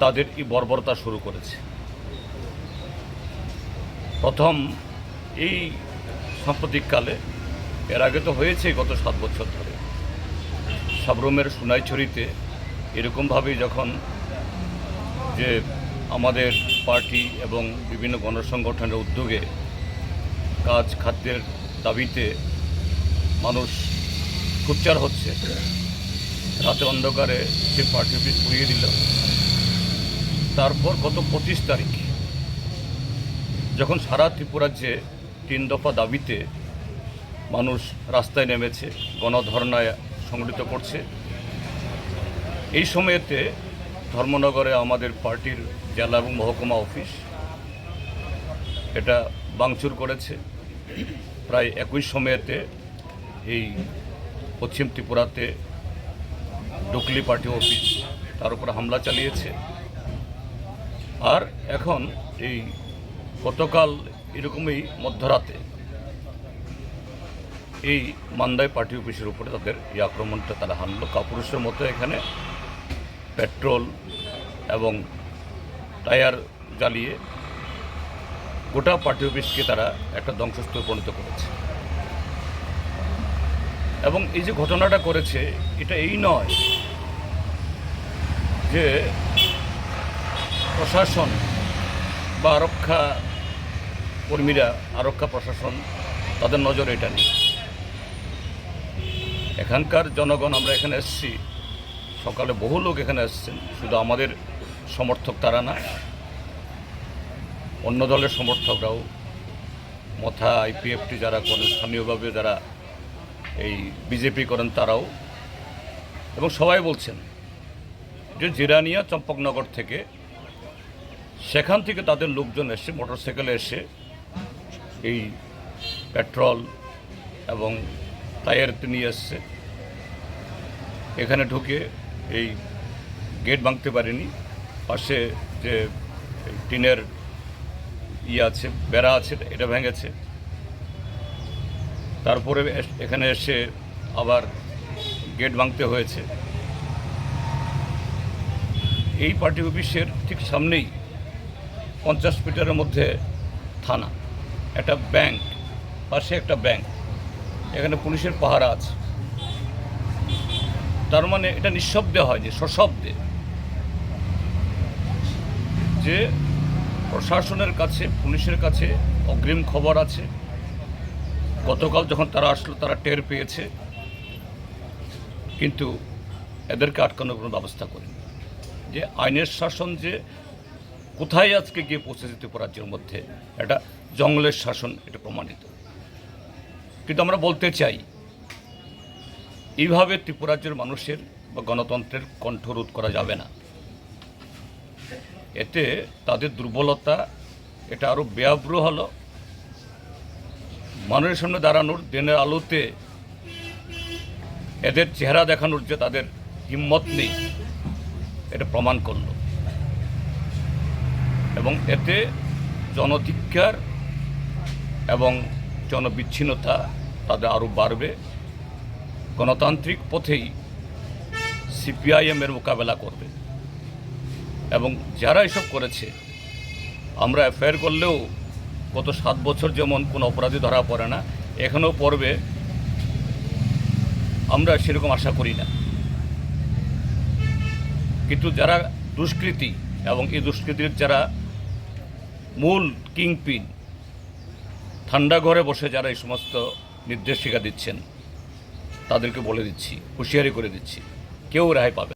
তাদের এই বর্বরতা শুরু করেছে। প্রথম এই সাম্প্রতিককালে, এর আগে তো হয়েছে গত সাত বছর ধরে। সাবরুমের সোনাইছড়িতে এরকমভাবেই যখন যে আমাদের পার্টি এবং বিভিন্ন গণসংগঠনের উদ্যোগে কাজ খাদ্যের দাবিতে মানুষ ফুচ্চার হচ্ছে। রাতে অন্ধকারে সে পার্টি অফিস পুড়িয়ে দিল। তারপর গত পঁচিশ তারিখ, যখন সারা ত্রিপুরাজ্যে তিন দফা দাবিতে মানুষ রাস্তায় নেমেছে, গণধর্নায় সংগঠিত করছে, এই সময়েতে ধর্মনগরে আমাদের পার্টির জেলা এবং মহকুমা অফিস এটা বাংচুর করেছে। প্রায় একই সময়েতে এই পশ্চিম ত্রিপুরাতে ডুকলি পার্টি অফিস, তার উপরে হামলা চালিয়েছে। আর এখন এই গতকাল এরকমই মধ্যরাতে এই মান্দাই পার্টি অফিসের উপরে তাদের এই আক্রমণটা তারা হানলো। কাপুরুষের মতো এখানে পেট্রোল এবং টায়ার জ্বালিয়ে গোটা পার্টি অফিসকে তারা একটা ধ্বংসস্তূপে পরিণত করেছে। এবং এই যে ঘটনাটা করেছে, এটা এই নয় যে প্রশাসন বা আরক্ষা কর্মীরা, আরক্ষা প্রশাসন তাদের নজর এটা নেই এখানকার জনগণ, আমরা এখানে এসেছি, সকালে বহু লোক এখানে এসেছেন, শুধু আমাদের সমর্থক তারা না, অন্য দলের সমর্থকরাও, মথা, আইপিএফটি যারা করেন, স্থানীয়ভাবে যারা এই বিজেপি করেন তারাও। এবং সবাই বলছেন যে জিরানিয়া চম্পকনগর থেকে সেখান থেকে তাদের লোকজন এসে, মোটরসাইকেলে এসে এই পেট্রোল এবং টায়ার নিয়ে এসছে। এখানে ঢুকে এই গেট ভাঙতে পারেনি। পাশে যে টিনের ইয়ে আছে, বেড়া আছে, এটা ভেঙেছে। তারপরে এখানে এসে আবার গেট ভাঙতে হয়েছে। এই পার্টি অফিসের ঠিক সামনেই পঞ্চাশ মিটারের মধ্যে থানা, একটা ব্যাংক, পাশে একটা ব্যাংক, এখানে পুলিশের পাহারা আছে। তার মানে এটা নিঃশব্দে হয় যে, সশব্দে। যে প্রশাসনের কাছে, পুলিশের কাছে অগ্রিম খবর আছে গতকাল যখন তারা আসলো, তারা টের পেয়েছে। কিন্তু এদেরকে আটকানোর কোনো ব্যবস্থা করেনি। যে আইনের শাসন যে কোথায় আজকে গিয়ে পৌঁছেছে ত্রিপুরা রাজ্যের মধ্যে, এটা জঙ্গলের শাসন, এটা প্রমাণিত। কিন্তু আমরা বলতে চাই, এইভাবে ত্রিপুরাজ্যের মানুষের বা গণতন্ত্রের কণ্ঠরোধ করা যাবে না। এতে তাদের দুর্বলতা, এটা আরও বেআব্রু হলো। মানুষের সামনে দাঁড়ানোর দিনের আলোতে এদের চেহারা দেখানোর যে তাদের হিম্মত নেই, এটা প্রমাণ করল। এবং এতে জনধিক্ষার এবং জনবিচ্ছিন্নতা তাদের আরও বাড়বে। গণতান্ত্রিক পথেই সিপিআইএমের মোকাবেলা করবে। এবং যারা এসব করেছে, আমরা এফআইআর করলেও গত সাত বছর যেমন কোনো অপরাধী ধরা পড়ে না এখানেও পড়বে আমরা সেরকম আশা করি না কিন্তু যারা দুষ্কৃতী এবং এই দুষ্কৃতির যারা মূল কিংপিন, ঠান্ডা ঘরে বসে যারা এই সমস্ত নির্দেশিকা দিচ্ছেন, তাদেরকে বলে দিচ্ছি, হুঁশিয়ারি করে দিচ্ছি, কেউ রেহাই পাবে।